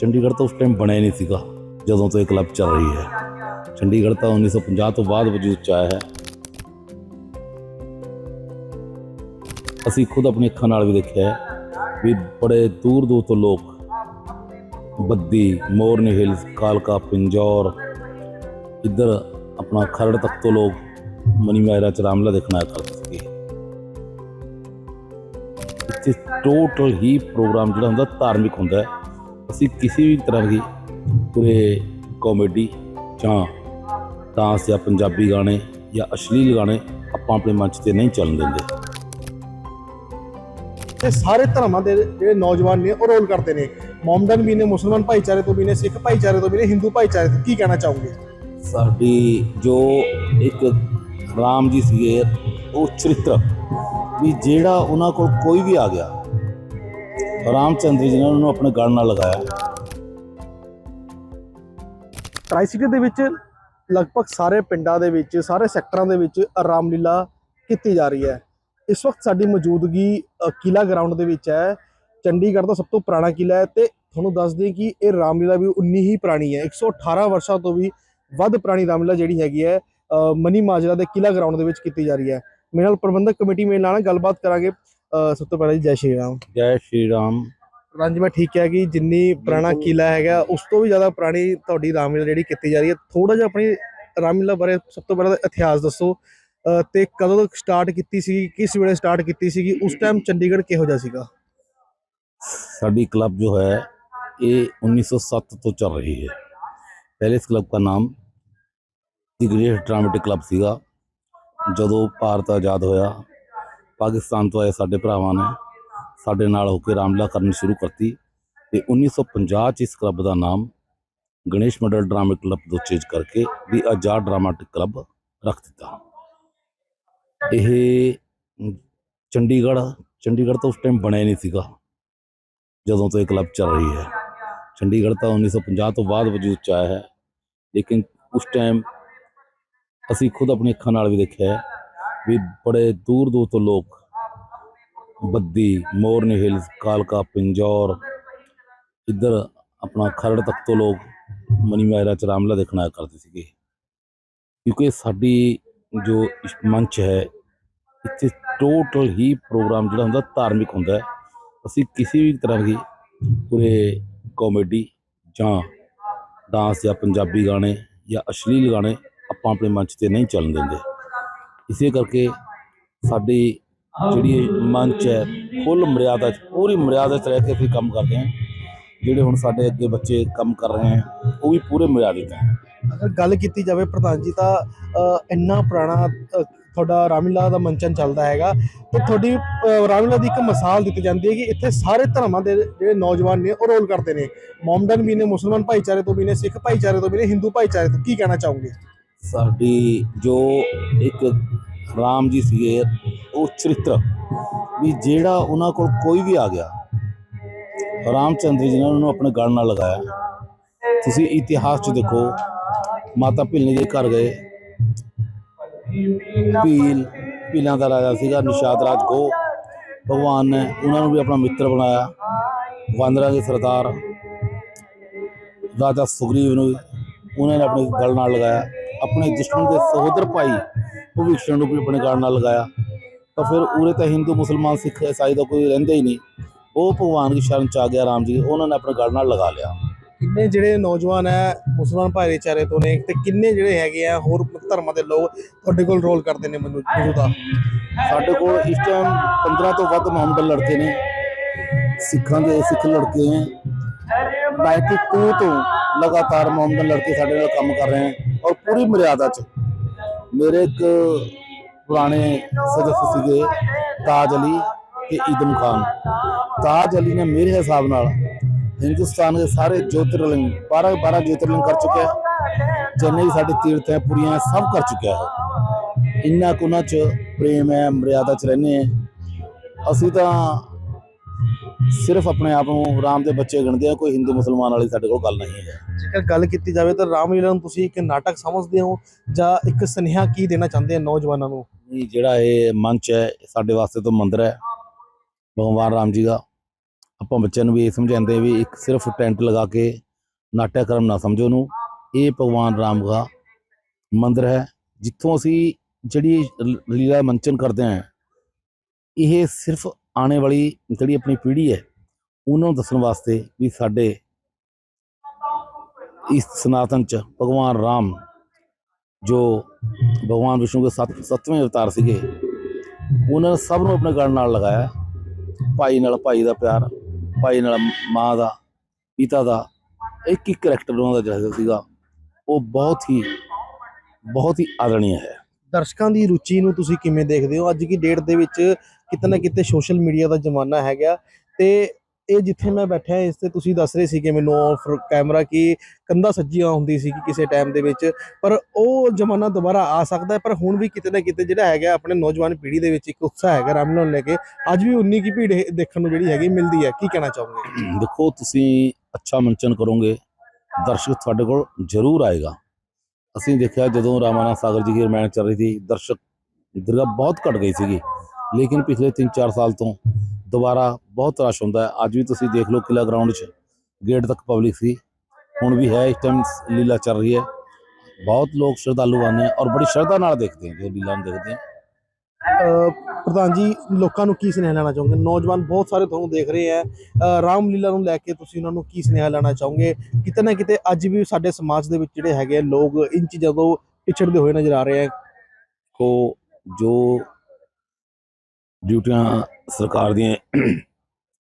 ਚੰਡੀਗੜ੍ਹ ਤਾਂ ਉਸ ਟਾਈਮ ਬਣਿਆ ਨਹੀਂ ਸੀਗਾ ਜਦੋਂ ਤੋਂ ਇਹ ਕਲੱਬ ਚੱਲ ਰਹੀ ਹੈ ਚੰਡੀਗੜ੍ਹ ਤਾਂ 1950 ਤੋਂ ਬਾਅਦ ਵਜੂਦ ਚ ਆਇਆ ਹੈ ਅਸੀਂ ਖੁਦ ਆਪਣੀ ਅੱਖਾਂ ਨਾਲ ਵੀ ਦੇਖਿਆ ਹੈ ਵੀ ਬੜੇ ਦੂਰ ਦੂਰ ਤੋਂ ਲੋਕ ਬੱਦੀ ਮੋਰਨੀ ਹਿਲਸ ਕਾਲਕਾ ਪਿੰਜੌਰ ਇੱਧਰ ਆਪਣਾ ਖਰੜ ਤੱਕ ਤੋਂ ਲੋਕ ਮਨੀ ਮਹਿਰਾ ਚ ਰਾਮਲਾ ਦੇਖਣਾ ਆਇਆ ਕਰਦੇ ਸੀਗੇ ਇੱਥੇ ਟੋਟਲ ਹੀ ਪ੍ਰੋਗਰਾਮ ਜਿਹੜਾ ਹੁੰਦਾ ਧਾਰਮਿਕ ਹੁੰਦਾ ਹੈ ਅਸੀਂ ਕਿਸੇ ਵੀ ਤਰ੍ਹਾਂ ਦੀ ਪੂਰੇ ਕਾਮੇਡੀ ਜਾਂ ਡਾਂਸ ਜਾਂ ਪੰਜਾਬੀ ਗਾਣੇ ਜਾਂ ਅਸ਼ਲੀਲ ਗਾਣੇ ਆਪਾਂ ਆਪਣੇ ਮੰਚ ਤੇ ਨਹੀਂ ਚੱਲਣ ਦਿੰਦੇ। ਤੇ ਸਾਰੇ ਧਰਮਾਂ ਦੇ ਜਿਹੜੇ ਨੌਜਵਾਨ ਨੇ ਉਹ ਰੋਲ ਕਰਦੇ ਨੇ। ਮੌਮਡਨ ਵੀ ਨੇ ਮੁਸਲਮਾਨ ਭਾਈਚਾਰੇ ਤੋਂ ਵੀ ਨੇ ਸਿੱਖ ਭਾਈਚਾਰੇ ਤੋਂ ਵੀ ਨੇ ਹਿੰਦੂ ਭਾਈਚਾਰੇ ਤੋਂ ਕੀ ਕਹਿਣਾ ਚਾਹੋਗੇ? ਸਾਡੀ ਜੋ ਇੱਕ ਰਾਮ ਜੀ ਸੀਗੇ ਉਹ ਚਰਿੱਤਰ ਵੀ ਜਿਹੜਾ ਉਹਨਾਂ ਕੋਲ ਕੋਈ ਵੀ ਆ ਗਿਆ ਰਾਮਚੰਦਰ ਜੀ ਨੇ ਉਹਨਾਂ ਨੂੰ ਆਪਣੇ ਗਲ ਨਾਲ ਲਗਾਇਆ। ਟਰਾਈ ਦੇ ਵਿੱਚ ਲਗਭਗ ਸਾਰੇ ਪਿੰਡਾਂ ਦੇ ਵਿੱਚ ਸਾਰੇ ਸੈਕਟਰਾਂ ਦੇ ਵਿੱਚ ਰਾਮਲੀਲਾ ਕੀਤੀ ਜਾ ਰਹੀ ਹੈ। ਇਸ ਵਕਤ ਸਾਡੀ ਮੌਜੂਦਗੀ ਅ, ਕਿਲਾ ਗਰਾਊਂਡ ਦੇ ਵਿੱਚ ਹੈ। ਚੰਡੀਗੜ੍ਹ ਦਾ ਸਭ ਤੋਂ ਪੁਰਾਣਾ ਕਿਲਾ ਹੈ ਤੇ ਤੁਹਾਨੂੰ ਦੱਸ ਦਈਏ ਕਿ ਇਹ ਰਾਮਲੀਲਾ ਵੀ ਉਨੀ ਹੀ ਪੁਰਾਣੀ ਹੈ। 118 ਵਰਸ਼ਾਂ ਤੋਂ ਵੀ ਵੱਧ ਪੁਰਾਣੀ ਰਾਮਲੀਲਾ ਜਿਹੜੀ ਹੈਗੀ ਹੈ ਮਨੀ ਮਾਜਰਾ ਦੇ ਕਿਲਾ ਗਰਾਊਂਡ ਦੇ ਵਿੱਚ ਕੀਤੀ ਜਾ ਰਹੀ ਹੈ। ਮੇਰੇ ਨਾਲ ਪ੍ਰਬੰਧਕ ਕਮੇਟੀ ਮੇਰੇ ਨਾਲ ਗੱਲਬਾਤ ਕਰਾਂਗੇ। ਸਭ ਤੋਂ ਪਹਿਲਾਂ ਜੀ ਜੈ ਸ਼੍ਰੀ ਰਾਮ। ਜੈ ਸ਼੍ਰੀ ਰਾਮ। ਰਾਂਝੀ ਮੈਂ ਠੀਕ ਹੈ ਕਿ ਜਿੰਨੀ ਪੁਰਾਣਾ ਕਿਲਾ ਹੈਗਾ ਉਸ ਤੋਂ ਵੀ ਜ਼ਿਆਦਾ ਪੁਰਾਣੀ ਤੁਹਾਡੀ ਰਾਮਲੀਲਾ ਜਿਹੜੀ ਕੀਤੀ ਜਾ ਰਹੀ ਹੈ ਥੋੜਾ ਜਿਹਾ ਆਪਣੀ ਰਾਮਲੀਲਾ ਬਾਰੇ ਸਭ ਤੋਂ ਪਹਿਲਾਂ ਇਤਿਹਾਸ ਦੱਸੋ। ਤੇ ਕਦੋਂ ਤੋਂ ਸਟਾਰਟ ਕੀਤੀ ਸੀ ਕਿਸ ਵੇਲੇ ਸਟਾਰਟ ਕੀਤੀ ਸੀਗੀ ਉਸ ਟਾਈਮ ਚੰਡੀਗੜ੍ਹ ਕਿਹੋ ਜਿਹਾ ਸੀਗਾ? ਸਾਡੀ ਕਲੱਬ ਜੋ ਹੈ ਇਹ 1907 ਤੋਂ ਚੱਲ ਰਹੀ ਹੈ। ਪਹਿਲੇ ਇਸ ਕਲੱਬ ਦਾ ਨਾਮ ਦੀ ਗ੍ਰੇਟ ਡਰਾਮੈਟਿਕ ਕਲੱਬ ਸੀਗਾ। ਜਦੋਂ ਭਾਰਤ ਆਜ਼ਾਦ ਹੋਇਆ ਪਾਕਿਸਤਾਨ ਤੋਂ ਆਏ ਸਾਡੇ ਭਰਾਵਾਂ ਨੇ ਸਾਡੇ ਨਾਲ ਹੋ ਕੇ ਰਾਮਲਾ ਕਰਨੀ ਸ਼ੁਰੂ ਕਰਤੀ ਤੇ 1950 ਚ ਇਸ ਕਲੱਬ ਦਾ ਨਾਮ ਗਣੇਸ਼ ਮੰਡਲ ਡਰਾਮਾ ਕਲੱਬ ਤੋਂ ਚੇਂਜ ਕਰਕੇ ਦੀ ਆਜ਼ਾਦ ਡਰਾਮਾਟਿਕ ਕਲੱਬ ਰੱਖ ਦਿੱਤਾ। ਇਹ ਚੰਡੀਗੜ੍ਹ ਚੰਡੀਗੜ੍ਹ ਤਾਂ ਉਸ ਟਾਈਮ ਬਣਿਆ ਨਹੀਂ ਸੀਗਾ ਜਦੋਂ ਤੋਂ ਇਹ ਕਲੱਬ ਚੱਲ ਰਹੀ ਹੈ। ਚੰਡੀਗੜ੍ਹ ਤਾਂ 1950 ਤੋਂ ਬਾਅਦ ਵਜੂਦ ਚ ਆਇਆ ਹੈ, ਲੇਕਿਨ ਉਸ ਟਾਈਮ ਅਸੀਂ ਖੁਦ ਆਪਣੀ ਅੱਖਾਂ ਨਾਲ ਵੀ ਦੇਖਿਆ ਹੈ ਵੀ ਬੜੇ ਦੂਰ ਦੂਰ ਤੋਂ ਲੋਕ ਬੱਦੀ, ਮੋਰਨੀ ਹਿਲਸ ਕਾਲਕਾ, ਪਿੰਜੌਰ, ਇੱਧਰ ਆਪਣਾ ਖਰੜ ਤੱਕ ਤੋਂ ਲੋਕ ਮਨੀ ਮਹਿਰਾ ਚ ਰਾਮਲਾ ਦੇਖਣਾ ਕਰਦੇ ਸੀਗੇ। ਕਿਉਂਕਿ ਸਾਡੀ ਜੋ ਮੰਚ ਹੈ, ਇੱਥੇ ਟੋਟਲ ਹੀ ਪ੍ਰੋਗਰਾਮ ਜਿਹੜਾ ਹੁੰਦਾ ਧਾਰਮਿਕ ਹੁੰਦਾ ਹੈ। ਅਸੀਂ ਕਿਸੇ ਵੀ ਤਰ੍ਹਾਂ ਦੀ ਪੂਰੇ ਕਾਮੇਡੀ ਜਾਂ ਡਾਂਸ ਜਾਂ ਪੰਜਾਬੀ ਗਾਣੇ ਜਾਂ ਅਸ਼ਲੀਲ ਗਾਣੇ ਆਪਾਂ ਆਪਣੇ ਮੰਚ ਤੇ ਨਹੀਂ ਚੱਲਣ ਦਿੰਦੇ। ਇਸੇ ਕਰਕੇ ਸਾਡੀ ਜਿਹੜੀ ਮੰਚ ਹੈ ਫੁੱਲ ਮਰਿਆਦਾ 'ਚ ਪੂਰੀ ਮਰਿਆਦਾ 'ਚ ਰਹਿ ਕੇ ਅਸੀਂ ਕੰਮ ਕਰਦੇ ਹਾਂ। ਜਿਹੜੇ ਹੁਣ ਸਾਡੇ ਅੱਗੇ ਬੱਚੇ ਕੰਮ ਕਰ ਰਹੇ ਹਨ ਉਹ ਵੀ ਪੂਰੇ ਮਰਿਆਦਿਤ ਹੈ। ਅਗਰ ਗੱਲ ਕੀਤੀ ਜਾਵੇ ਪ੍ਰਧਾਨ ਜੀ ਤਾਂ ਇੰਨਾ ਪੁਰਾਣਾ ਤੁਹਾਡਾ ਰਾਮਲੀਲਾ ਦਾ ਮੰਚਨ ਚੱਲਦਾ ਹੈਗਾ। ਤੇ ਤੁਹਾਡੀ ਰਾਮਲੀਲਾ ਦੀ ਇੱਕ ਮਿਸਾਲ ਦਿੱਤੀ ਜਾਂਦੀ ਹੈ ਕਿ ਇੱਥੇ ਸਾਰੇ ਧਰਮਾਂ ਦੇ ਜਿਹੜੇ ਨੌਜਵਾਨ ਨੇ ਉਹ ਰੋਲ ਕਰਦੇ ਨੇ। ਮੌਮਡਨ ਵੀ ਨੇ ਮੁਸਲਮਾਨ ਭਾਈਚਾਰੇ ਤੋਂ ਵੀ ਨੇ ਸਿੱਖ ਭਾਈਚਾਰੇ ਤੋਂ ਵੀ ਨੇ ਹਿੰਦੂ ਭਾਈਚਾਰੇ ਤੋਂ। ਕੀ ਕਹਿਣਾ ਚਾਹੋਗੇ? ਸਾਡੀ ਜੋ ਇੱਕ ਰਾਮ ਜੀ ਸੀਗੇ, ਉਹ ਚਰਿੱਤਰ। ਵੀ ਜਿਹੜਾ ਉਹਨਾਂ ਕੋਲ ਕੋਈ ਵੀ ਆ ਗਿਆ, ਰਾਮਚੰਦਰ ਜੀ ਨੇ ਉਹਨਾਂ ਨੂੰ ਆਪਣੇ ਗਲ ਨਾਲ ਲਗਾਇਆ। ਤੁਸੀਂ ਇਤਿਹਾਸ 'ਚ ਦੇਖੋ, ਮਾਤਾ ਭਿਲਨੀ ਦੇ ਘਰ ਗਏ। ਭੀਲ, ਭੀਲਾਂ ਦਾ ਰਾਜਾ ਸੀਗਾ, ਨਿਸ਼ਾਦ ਰਾਜ ਕੋ ਭਗਵਾਨ ਨੇ ਉਹਨਾਂ ਨੂੰ ਵੀ ਆਪਣਾ ਮਿੱਤਰ ਬਣਾਇਆ ਵਾਨਰਾਂ ਦੇ ਸਰਦਾਰ। ਰਾਜਾ ਸੁਗਰੀਵ ਨੂੰ ਵੀ ਉਹਨਾਂ ਨੇ ਆਪਣੇ ਗਲ ਨਾਲ ਲਗਾਇਆ। ਆਪਣੇ ਦੁਸ਼ਮਣ ਦੇ ਸਹੋਦਰ ਭਾਈ ਭਵਿਸ਼ਣ ਨੂੰ ਵੀ ਆਪਣੇ ਗਲ ਨਾਲ ਲਗਾਇਆ। ਤਾਂ ਫਿਰ ਉਰੇ ਤਾਂ ਹਿੰਦੂ ਮੁਸਲਮਾਨ ਸਿੱਖ ਈਸਾਈ ਦਾ ਕੋਈ ਰਹਿੰਦਾ ਹੀ ਨਹੀਂ। ਉਹ ਭਗਵਾਨ ਦੀ ਸ਼ਰਨ ਚ ਆ ਗਿਆ ਰਾਮ ਜੀ ਉਹਨਾਂ ਨੇ ਆਪਣੇ ਗਲ ਨਾਲ ਲਗਾ ਲਿਆ। ਕਿੰਨੇ ਜਿਹੜੇ ਨੌਜਵਾਨ ਹੈ ਮੁਸਲਮਾਨ ਭਾਈਚਾਰੇ ਤੋਂ ਨੇ ਤੇ ਕਿੰਨੇ ਜਿਹੜੇ ਹੈਗੇ ਆ ਹੋਰ ਧਰਮਾਂ ਦੇ ਲੋਕ ਤੁਹਾਡੇ ਕੋਲ ਰੋਲ ਕਰਦੇ ਨੇ ਮੌਜੂ- ਮੌਜੂਦਾ? ਸਾਡੇ ਕੋਲ ਇਸ ਟਾਈਮ 15 ਤੋਂ ਵੱਧ ਮੁਹੰਮਦ ਲੜਕੇ ਨੇ। ਸਿੱਖਾਂ ਦੇ ਸਿੱਖ ਲੜਕੇ ਹੈ 92 ਤੋਂ ਲਗਾਤਾਰ ਮੁਹੰਮਦ ਲੜਕੇ ਸਾਡੇ ਨਾਲ ਕੰਮ ਕਰ ਰਹੇ ਹਨ ਔਰ ਪੂਰੀ ਮਰਿਆਦਾ ਚ। ਮੇਰੇ ਇੱਕ ਪੁਰਾਣੇ ਸਦस्य ਸੀਗੇ ਤਾਜ ਅਲੀ ਤੇ ਈਦਮ ਖਾਨ। ਤਾਜ ਅਲੀ ਨੇ ਮੇਰੇ ਹਿਸਾਬ ਨਾਲ ਹਿੰਦੁਸਤਾਨ ਦੇ ਸਾਰੇ ਜੋਤਿਰਲਿੰਗ 12 12 ਜੋਤਿਰਲਿੰਗ ਕਰ ਚੁੱਕਿਆ ਹੈ। ਜਿੰਨੇ ਵੀ ਸਾਡੇ ਤੀਰਥ ਹੈ, ਪੁਰੀਆਂ ਸਭ ਕਰ ਚੁੱਕਿਆ ਹੈ। ਇੰਨਾ ਕੁ ਉਹਨਾਂ ਚ ਪ੍ਰੇਮ ਹੈ, ਮਰਿਆਦਾ ਚ ਰਹਿੰਦੇ ਆ ਅਸੀਂ ਤਾਂ ਸਿਰਫ ਆਪਣੇ ਆਪ ਨੂੰ ਰਾਮ ਦੇ ਬੱਚੇ ਗਿਣਦੇ ਆ ਕੋਈ ਹਿੰਦੂ ਮੁਸਲਮਾਨ ਵਾਲੀ ਸਾਡੇ ਕੋਲ ਗੱਲ ਨਹੀਂ ਹੈ ਜੇਕਰ ਗੱਲ ਕੀਤੀ ਜਾਵੇ ਤਾਂ ਰਾਮਲੀਲਾ ਨੂੰ ਤੁਸੀਂ ਇੱਕ ਨਾਟਕ ਸਮਝਦੇ ਹੋ ਜਾਂ ਇੱਕ ਸੁਨੇਹਾ ਕੀ ਦੇਣਾ ਚਾਹੁੰਦੇ ਹੋ ਨੌਜਵਾਨਾਂ ਨੂੰ? ਇਹ ਜਿਹੜਾ ਇਹ ਮੰਚ ਹੈ ਸਾਡੇ ਵਾਸਤੇ ਤਾਂ ਮੰਦਿਰ ਹੈ। ਭਗਵਾਨ ਰਾਮ ਜੀ ਦਾ। ਆਪਾਂ ਬੱਚਿਆਂ ਨੂੰ ਵੀ ਇਹ ਸਮਝਾਉਂਦੇ ਵੀ ਇੱਕ ਸਿਰਫ ਟੈਂਟ ਲਗਾ ਕੇ ਨਾਟਿਆਕਰਮ ਨਾ ਸਮਝੋ ਨੂੰ ਇਹ ਭਗਵਾਨ ਰਾਮ ਦਾ ਮੰਦਿਰ ਹੈ। ਜਿੱਥੋਂ ਅਸੀਂ ਜਿਹੜੀ ਲੀਲਾ ਮੰਚਨ ਕਰਦੇ ਹਾਂ ਇਹ ਸਿਰਫ ਆਉਣੇ ਵਾਲੀ ਜਿਹੜੀ ਆਪਣੀ ਪੀੜ੍ਹੀ ਹੈ, ਉਹਨਾਂ ਨੂੰ ਦੱਸਣ ਵਾਸਤੇ ਵੀ ਸਾਡੇ ਇਸ ਸਨਾਤਨ ਚ ਭਗਵਾਨ ਰਾਮ ਜੋ ਭਗਵਾਨ ਵਿਸ਼ਨੂੰ ਦੇ ਸੱਤ, ਸੱਤਵੇਂ ਅਵਤਾਰ ਸੀਗੇ, ਉਹਨਾਂ ਨੇ ਸਭ ਨੂੰ ਆਪਣੇ ਗਲ ਨਾਲ ਲਗਾਇਆ। ਭਾਈ ਨਾਲ ਭਾਈ ਦਾ ਪਿਆਰ, ਭਾਈ ਨਾਲ ਮਾਂ ਦਾ, ਪਿਤਾ ਦਾ, ਇੱਕ ਇੱਕ ਕਰੈਕਟਰ ਉਹਨਾਂ ਦਾ ਜਿਹੜਾ ਸੀਗਾ, ਉਹ ਬਹੁਤ ਹੀ ਬਹੁਤ ਹੀ ਆਦਰਣੀय ਹੈ। ਦਰਸ਼ਕਾਂ ਦੀ ਰੁਚੀ ਨੂੰ ਤੁਸੀਂ ਕਿਵੇਂ ਦੇਖਦੇ ਹੋ? ਅੱਜ ਦੀ ਡੇਟ ਦੇ ਵਿੱਚ ਕਿਤੇ ਨਾ ਕਿਤੇ ਸੋਸ਼ਲ ਮੀਡੀਆ ਦਾ ਜ਼ਮਾਨਾ ਹੈਗਾ। ਤੇ ਇਹ ਜਿੱਥੇ ਮੈਂ ਬੈਠਾ ਇਸ ਤੇ ਤੁਸੀਂ ਦੱਸ ਰਹੇ ਸੀਗੇ ਮੈਨੂੰ ਆਫ ਕੈਮਰਾ ਕਿ ਕੰਧਾ ਸੱਜੀਆਂ ਹੁੰਦੀ ਸੀ ਕਿ ਕਿਸੇ ਟਾਈਮ ਦੇ ਵਿੱਚ। ਪਰ ਉਹ ਜ਼ਮਾਨਾ ਦੁਬਾਰਾ ਆ ਸਕਦਾ ਹੈ, ਪਰ ਹੁਣ ਵੀ ਕਿਤੇ ਨਾ ਕਿਤੇ ਜਿਹੜਾ ਹੈਗਾ, ਆਪਣੇ ਨੌਜਵਾਨ ਪੀੜ੍ਹੀ ਦੇ ਵਿੱਚ ਇੱਕ ਉਤਸ਼ਾਹ ਹੈਗਾ ਰਾਮਲੀਲਾ ਨੂੰ ਲੈ ਕੇ। ਅੱਜ ਵੀ ਉਨੀ ਕੀ ਭੀੜ ਦੇਖਣ ਨੂੰ ਜਿਹੜੀ ਹੈਗੀ, ਮਿਲਦੀ ਹੈ। ਕੀ ਕਹਿਣਾ ਚਾਹੋਗੇ? ਦੇਖੋ, ਤੁਸੀਂ ਅੱਛਾ ਮੰਚਨ ਕਰੋਗੇ, ਦਰਸ਼ਕ ਤੁਹਾਡੇ ਕੋਲ ਜ਼ਰੂਰ ਆਏਗਾ। ਅਸੀਂ ਦੇਖਿਆ ਜਦੋਂ ਰਾਮਾਨਾ ਸਾਗਰ ਜੀ ਦੀ ਰਮਾਇਣ ਚੱਲ ਰਹੀ ਸੀ, ਦਰਸ਼ਕ ਦਰਗਾਹ ਬਹੁਤ ਘਟ ਗਈ ਸੀਗੀ। ਲੇਕਿਨ ਪਿਛਲੇ 3-4 ਸਾਲ ਤੋਂ ਦੁਬਾਰਾ ਬਹੁਤ ਰਸ਼ ਹੁੰਦਾ ਹੈ। ਅੱਜ ਵੀ ਤੁਸੀਂ ਦੇਖ ਲਓ ਕਿਲਾ ਗਰਾਊਂਡ 'ਚ ਗੇਟ ਤੱਕ ਪਬਲਿਕ ਸੀ। ਹੁਣ ਵੀ ਹੈ ਇਸ ਟਾਈਮ ਲੀਲਾ ਚੱਲ ਰਹੀ ਹੈ। ਬਹੁਤ ਲੋਕ ਸ਼ਰਧਾਲੂ ਆਉਂਦੇ ਹੈ ਔਰ ਬੜੀ ਸ਼ਰਧਾ ਨਾਲ ਦੇਖਦੇ ਜੋ ਲੀਲਾ ਨੂੰ ਦੇਖਦੇ ਅਹ ਪ੍ਰਧਾਨ ਜੀ ਲੋਕਾਂ ਨੂੰ ਕੀ ਸੁਨੇਹਾ ਲੈਣਾ ਚਾਹੋਗੇ? ਨੌਜਵਾਨ ਬਹੁਤ ਸਾਰੇ ਤੁਹਾਨੂੰ ਦੇਖ ਰਹੇ ਆ। ਅਹ ਰਾਮਲੀਲਾ ਨੂੰ ਲੈ ਕੇ ਤੁਸੀਂ ਉਹਨਾਂ ਨੂੰ ਕੀ ਸੁਨੇਹਾ ਲੈਣਾ ਚਾਹੋਗੇ? ਕਿਤੇ ਨਾ ਕਿਤੇ ਅੱਜ ਵੀ ਸਾਡੇ ਸਮਾਜ ਦੇ ਵਿੱਚ ਜਿਹੜੇ ਹੈਗੇ ਆ ਲੋਕ ਇਨ ਚੀਜ਼ਾਂ ਤੋਂ ਪਿਛੜਦੇ ਹੋਏ ਨਜ਼ਰ ਆ ਰਹੇ ਆ। ਕੋ ਜੋ ਡਿਊਟੀਆਂ ਸਰਕਾਰ ਦੀਆਂ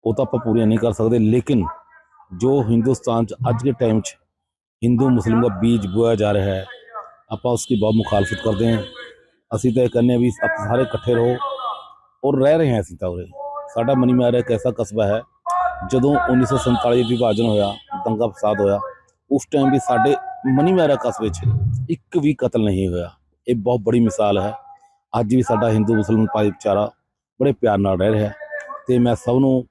ਉਹ ਤਾਂ ਆਪਾਂ ਪੂਰੀਆਂ ਨਹੀਂ ਕਰ ਸਕਦੇ, ਲੇਕਿਨ ਜੋ ਹਿੰਦੁਸਤਾਨ ਚ ਅੱਜ ਦੇ ਟਾਈਮ ਚ ਹਿੰਦੂ, ਮੁਸਲਿਮ ਦਾ ਬੀਜ ਬੋਇਆ ਜਾ ਰਿਹਾ ਹੈ, ਆਪਾਂ ਉਸकी ਬਹੁਤ ਮੁਖਾਲਫਤ ਕਰਦੇ ਹਾਂ। ਅਸੀਂ ਤਾਂ ਇਹ ਕਹਿੰਦੇ ਹਾਂ ਵੀ ਆਪਾਂ ਸਾਰੇ ਇਕੱਠੇ ਰਹੋ ਔਰ ਰਹਿ ਰਹੇ ਹਾਂ ਅਸੀਂ ਤਾਂ ਉਰੇ। ਸਾਡਾ ਮਨੀ ਮਾਰ ਇੱਕ ਐਸਾ ਕਸਬਾ ਹੈ, ਜਦੋਂ 1947 ਵਿਭਾਜਨ ਹੋਇਆ, ਦੰਗਾ ਫਸਾਦ ਹੋਇਆ, ਉਸ ਟਾਈਮ ਵੀ ਸਾਡੇ ਮਨੀ ਮਾਰਾ ਕਸਬੇ 'ਚ ਇੱਕ ਵੀ ਕਤਲ ਨਹੀਂ ਹੋਇਆ। ਇਹ ਬਹੁਤ ਬੜੀ ਮਿਸਾਲ ਹੈ। ਅੱਜ ਵੀ ਸਾਡਾ ਹਿੰਦੂ ਮੁਸਲਮਾਨ ਭਾਈਚਾਰਾ ਬੜੇ ਪਿਆਰ ਨਾਲ ਰਹਿ ਰਿਹਾ। ਹੈ ਤੇ ਮੈਂ ਸਭ ਨੂੰ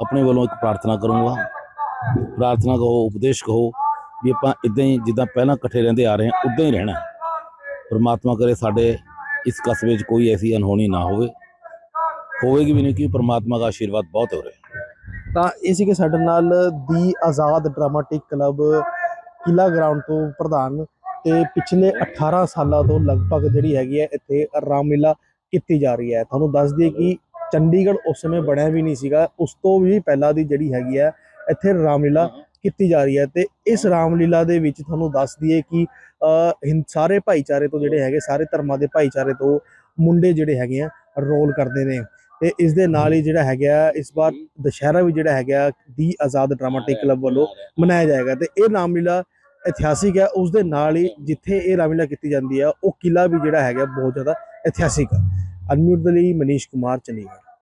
ਆਪਣੇ ਵੱਲੋਂ ਇੱਕ ਪ੍ਰਾਰਥਨਾ ਕਰੂੰਗਾ। ਪ੍ਰਾਰਥਨਾ ਕਹੋ ਉਪਦੇਸ਼ ਕਹੋ ਵੀ ਆਪਾਂ ਇਦਾਂ ਹੀ ਜਿੱਦਾਂ ਪਹਿਲਾਂ ਇਕੱਠੇ ਰਹਿੰਦੇ ਆ ਰਹੇ ਹਾਂ ਉਦਾਂ ਹੀ ਰਹਿਣਾ। ਹੈ। ਪ੍ਰਮਾਤਮਾ ਕਰੇ ਸਾਡੇ ਇਸ ਕਸਬੇ 'ਚ ਕੋਈ ਐਸੀ ਅਨਹੋਣੀ ਨਾ ਹੋਵੇ। ਹੋਵੇਗੀ ਵੀ ਨਹੀਂ ਕਿ ਪ੍ਰਮਾਤਮਾ ਦਾ ਆਸ਼ੀਰਵਾਦ ਬਹੁਤ ਹੋ ਰਿਹਾ। ਤਾਂ ਇਹ ਸੀ ਕਿ ਸਾਡੇ ਨਾਲ ਦੀ ਆਜ਼ਾਦ ਡਰਾਮਾਟਿਕ ਕਲੱਬ ਕਿਲਾ ਗਰਾਊਂਡ ਤੋਂ ਪ੍ਰਧਾਨ ਤੇ ਪਿਛਲੇ 18 ਸਾਲਾਂ ਤੋਂ ਲਗਭਗ ਜਿਹੜੀ ਹੈਗੀ ਹੈ ਇੱਥੇ ਰਾਮਲੀਲਾ ਕੀਤੀ ਜਾ ਰਹੀ ਹੈ। ਤੁਹਾਨੂੰ ਦੱਸ ਦਈਏ ਕਿ ਚੰਡੀਗੜ੍ਹ ਉਸ ਸਮੇਂ ਬਣਿਆ ਵੀ ਨਹੀਂ ਸੀਗਾ। ਉਸ ਤੋਂ ਵੀ ਪਹਿਲਾਂ ਦੀ ਜਿਹੜੀ ਹੈਗੀ ਹੈ ਇੱਥੇ ਰਾਮਲੀਲਾ ਕੀਤੀ ਜਾ ਰਹੀ ਹੈ ਤੇ ਇਸ ਰਾਮਲੀਲਾ ਦੇ ਵਿੱਚ ਤੁਹਾਨੂੰ ਦੱਸ ਦਈਏ ਕਿ ਸਾਰੇ ਭਾਈਚਾਰੇ ਤੋਂ ਜਿਹੜੇ ਹੈਗੇ ਸਾਰੇ ਧਰਮਾਂ ਦੇ ਭਾਈਚਾਰੇ ਤੋਂ ਮੁੰਡੇ ਜਿਹੜੇ ਹੈਗੇ ਆ ਰੋਲ ਕਰਦੇ ਨੇ। ਤੇ ਇਸ ਦੇ ਨਾਲ ਹੀ ਜਿਹੜਾ ਹੈਗਾ ਇਸ ਵਾਰ ਦੁਸ਼ਹਿਰਾ ਵੀ ਜਿਹੜਾ ਹੈਗਾ ਦੀ ਆਜ਼ਾਦ ਡਰਾਮਾਟਿਕ ਕਲੱਬ ਵੱਲੋਂ ਮਨਾਇਆ ਜਾਏਗਾ ਤੇ ਇਹ ਰਾਮਲੀਲਾ ਇਤਿਹਾਸਿਕ ਹੈ। ਉਸ ਦੇ ਨਾਲ ਹੀ ਜਿੱਥੇ ਇਹ ਰਾਮਲੀਲਾ ਕੀਤੀ ਜਾਂਦੀ ਹੈ ਉਹ ਕਿਲਾ ਵੀ ਜਿਹੜਾ ਹੈਗਾ ਬਹੁਤ ਜ਼ਿਆਦਾ ਇਤਿਹਾਸਿਕ ਹੈ। ਅਨਮਿਊਟ ਦੇ ਲਈ ਮਨੀਸ਼ ਕੁਮਾਰ ਚੰਡੀਗੜ੍ਹ।